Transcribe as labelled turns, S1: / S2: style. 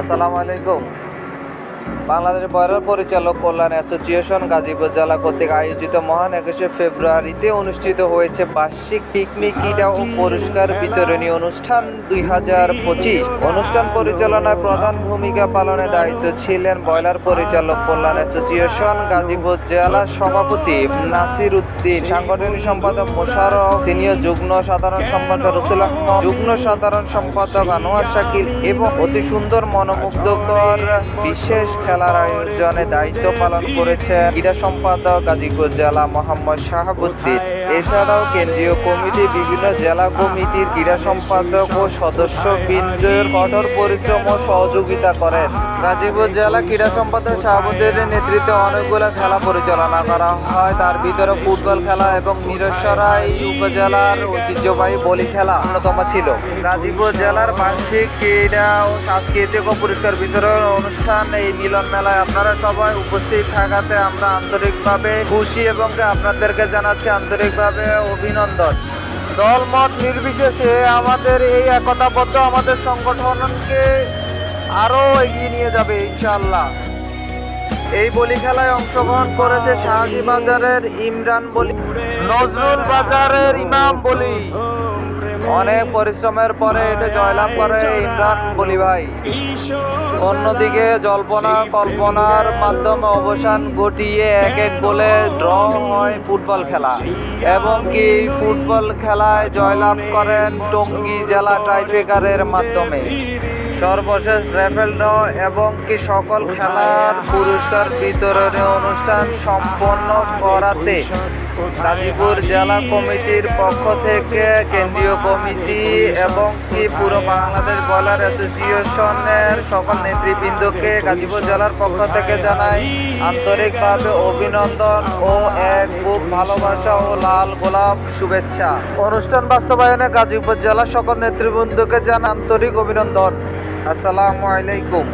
S1: আসসালামু আলাইকুম। বাংলাদেশ বয়লার পরিচালক কল্যাণ অ্যাসোসিয়েশন গাজীপুর জেলা কর্তৃক আয়োজিত মহান একুশে ফেব্রুয়ারিতে অনুষ্ঠিত হয়েছে বার্ষিক পিকনিক, ক্রীড়া ও পুরস্কার বিতরণী অনুষ্ঠান দুই হাজার পঁচিশ। অনুষ্ঠান পরিচালনায় প্রধান ভূমিকা পালনের দায়িত্ব ছিলেন বয়লার পরিচালক কল্যাণ অ্যাসোসিয়েশন গাজীপুর জেলা সভাপতি নাসির উদ্দিন। সাংগঠনিক সম্পাদক মোশারফ সিনিয়র যুগ্ম সাধারণ সম্পাদক রসুল আহমদ, যুগ্ম সাধারণ সম্পাদক আনোয়ার শাকিল এবং অতি সুন্দর মনোমুগ্ধকর বিশেষ খেলার আয়োজনে দায়িত্ব পালন করেছেন ক্রীড়া সম্পাদক গাজীপুর জেলা মোহাম্মদ শাহাবুদ্দিন। এছাড়াও কেন্দ্রীয় কমিটি, বিভিন্ন জেলা কমিটির ক্রীড়া সম্পাদক ও সদস্য বৃন্দের কঠোর পরিশ্রম ও সহযোগিতা করেন। গাজীপুর জেলা ক্রীড়া সম্পাদক শাহাবুদ্দিনের নেতৃত্বে অনেকগুলো খেলা পরিচালনা করা হয়। তার ভিতরে ফুটবল খেলা এবং মিরসরাই উপজেলার ঐতিহ্যবাহী বলি খেলা অন্যতম ছিল। গাজীপুর জেলার বার্ষিক ক্রীড়া ও সাংস্কৃতিক ও পুরস্কার বিতরণ অনুষ্ঠান এই মিলন মেলায় আপনারা সবাই উপস্থিত থাকাতে আমরা আন্তরিকভাবে খুশি এবং আপনাদেরকে জানাচ্ছি আন্তরিকভাবে অভিনন্দন। দলমত নির্বিশেষে আমাদের এই একতাবদ্ধ আমাদের সংগঠনকে আরও এগিয়ে নিয়ে যাবে ইনশাআল্লাহ। এই বলি খেলায় অংশগ্রহণ করেছে শাহাজি বাজারের ইমরান বলি, নজরুল বাজারের ইমাম বলি। অনেক পরিশ্রমের পরে এটা জয়লাভ করে ইমরান বলি ভাই। অন্যদিকে জল্পনা কল্পনার মাধ্যমে অবসান ঘটিয়ে এক এক গোলে ড্র হয় ফুটবল খেলা। এবং কি ফুটবল খেলায় জয়লাভ করেন টঙ্গী জেলা টাইফেকারের মাধ্যমে। সর্বশেষ রেফেল ড্র এবং কি সকল খেলার পুরস্কার বিতরণী অনুষ্ঠান সম্পন্ন করাতে গাজীপুর জেলা কমিটির পক্ষ থেকে কেন্দ্রীয় কমিটি এবং কি পুরো বাংলাদেশ বলার অ্যাসোসিয়েশনের সকল নেতৃবৃন্দকে গাজীপুর জেলার পক্ষ থেকে জানাই আন্তরিকভাবে অভিনন্দন ও এক খুব ভালোবাসা ও লাল গোলাপ শুভেচ্ছা। অনুষ্ঠান বাস্তবায়নে গাজীপুর জেলার সকল নেতৃবৃন্দকে জানাই আন্তরিক অভিনন্দন। আসসালামু আলাইকুম।